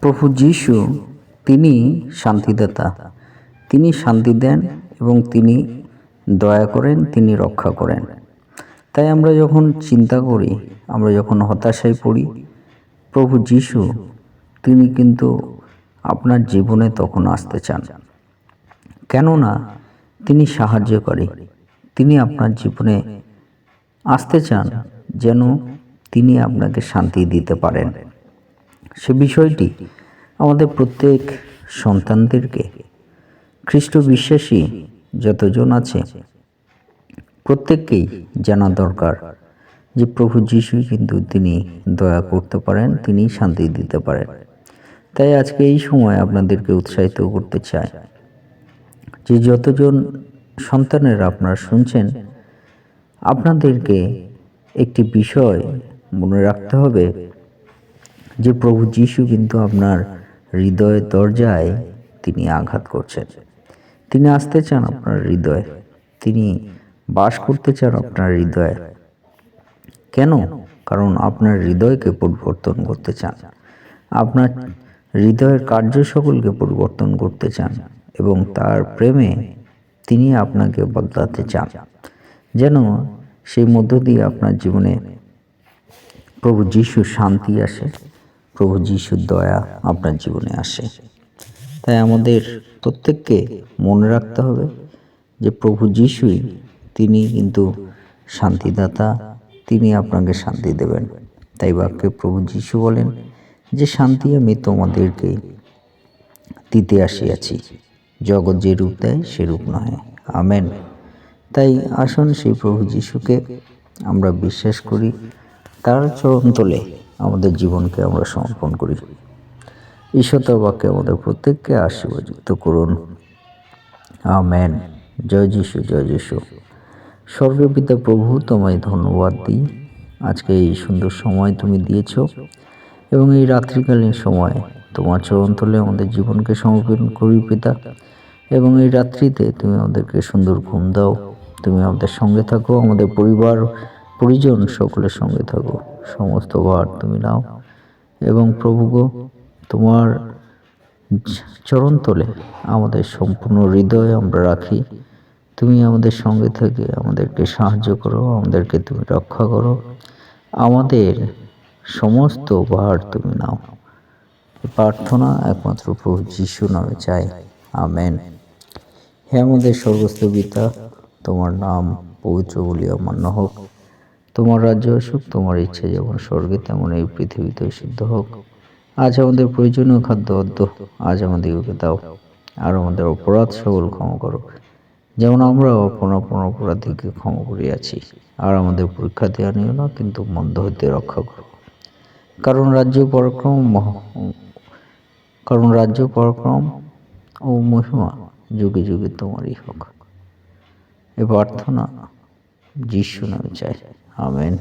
প্রভু যিশু, তিনি শান্তিদাতা। তিনি শান্তি দেন এবং তিনি দয়া করেন, তিনি রক্ষা করেন। তাই আমরা যখন চিন্তা করি, আমরা যখন হতাশায় পড়ি, প্রভু যিশু, তিনি কিন্তু আপনার জীবনে তখন আসতে চান। কেননা, তিনি সাহায্যকারী। তিনি আপনার জীবনে আসতে চান যেন তিনি আপনাকে শান্তি দিতে পারেন। সে বিষয়টি আমাদের প্রত্যেক সন্তানদেরকে, খ্রিস্ট বিশ্বাসী যতজন আছে, প্রত্যেককেই জানা দরকার যে প্রভু যিশু কিন্তু তিনি দয়া করতে পারেন, তিনি শান্তি দিতে পারেন। তাই আজকে এই সময় আপনাদেরকে উৎসাহিত করতে চাই যে যতজন সন্তানেরা আপনারা শুনছেন, আপনাদেরকে একটি বিষয় মনে রাখতে হবে যে প্রভু যিশু কিন্তু আপনার হৃদয়ের দরজায় তিনি আঘাত করছেন। তিনি আসতে চান আপনার হৃদয়ে। তিনি বাস করতে চান আপনার হৃদয়ে। কেন? কারণ আপনার হৃদয়কে পরিবর্তন করতে চান। আপনার হৃদয়ের কার্য সকলকে পরিবর্তন করতে চান এবং তার প্রেমে তিনি আপনাকে বদলাতে চান। যেন সেই মধ্য দিয়ে আপনার জীবনে প্রভু যিশু শান্তি আসে। প্রভু যিশুর দয়া আপনার জীবনে আসে। তাই আমাদের প্রত্যেককে মনে রাখতে হবে যে প্রভু যিশুই তিনি কিন্তু শান্তিদাতা, তিনি আপনাকে শান্তি দেবেন। তাই বাক্যে প্রভু যিশু বলেন যে শান্তি আমি তোমাদেরকে দিতে আসিয়াছি। জগৎ যে রূপ দেয় সে রূপ নয় আমেন। তাই আসুন সেই প্রভু যিশুকে আমরা বিশ্বাস করি, তার চরণ তোলে আমাদের জীবনকে আমরা সমর্পণ করি। ঈশ্বর বাক্যে আমাদের প্রত্যেককে আশীর্বাদিত করুন। আমেন। জয় যিশু জয় যিশু। স্বর্গপিতা প্রভু, তোমায় ধন্যবাদ দিই। আজকে এই সুন্দর সময় তুমি দিয়েছ এবং এই রাত্রিকালীন সময় তোমার চরণ তলে আমাদের জীবনকে সমর্পণ করি পিতা। এবং এই রাত্রিতে তুমি আমাদেরকে সুন্দর ঘুম দাও। তুমি আমাদের সঙ্গে থাকো, আমাদের পরিবার, পরিজন সকলের সঙ্গে থাকো। সমস্ত ভার তুমি নাও। এবং প্রভু গো, তোমার চরণ তোলে আমাদের সম্পূর্ণ হৃদয় আমরা রাখি। তুমি আমাদের সঙ্গে থেকে আমাদেরকে সাহায্য করো, আমাদেরকে তুমি রক্ষা করো। আমাদের সমস্ত ভার তুমি নাও। প্রার্থনা একমাত্র প্রভু যিশু নামে চাই। আমেন। হে আমাদের সর্বস্ত পিতা, তোমার নাম পবিত্র বলিয়া মান্য হোক। তোমার রাজ্য আসুক তোমার ইচ্ছে যেমন স্বর্গে, তেমন এই পৃথিবীতে সিদ্ধ হোক। আজ আমাদের প্রয়োজনীয় খাদ্য অদ্য, আজ আমাদেরকে দাও। আর আমাদের অপরাধ সকল ক্ষমা করো যেমন আমরা আপন আপন অপরাধীকে ক্ষমা করিয়াছি, আর আমাদের পরীক্ষা দেওয়া নিও না, কিন্তু মন্দ হইতে রক্ষা করো। কারণ রাজ্য পরাক্রম কারণ রাজ্য পরাক্রম ও মহিমা যুগে যুগে তোমারই হোক। এ প্রার্থনা যিশু নামে চাই। Amen.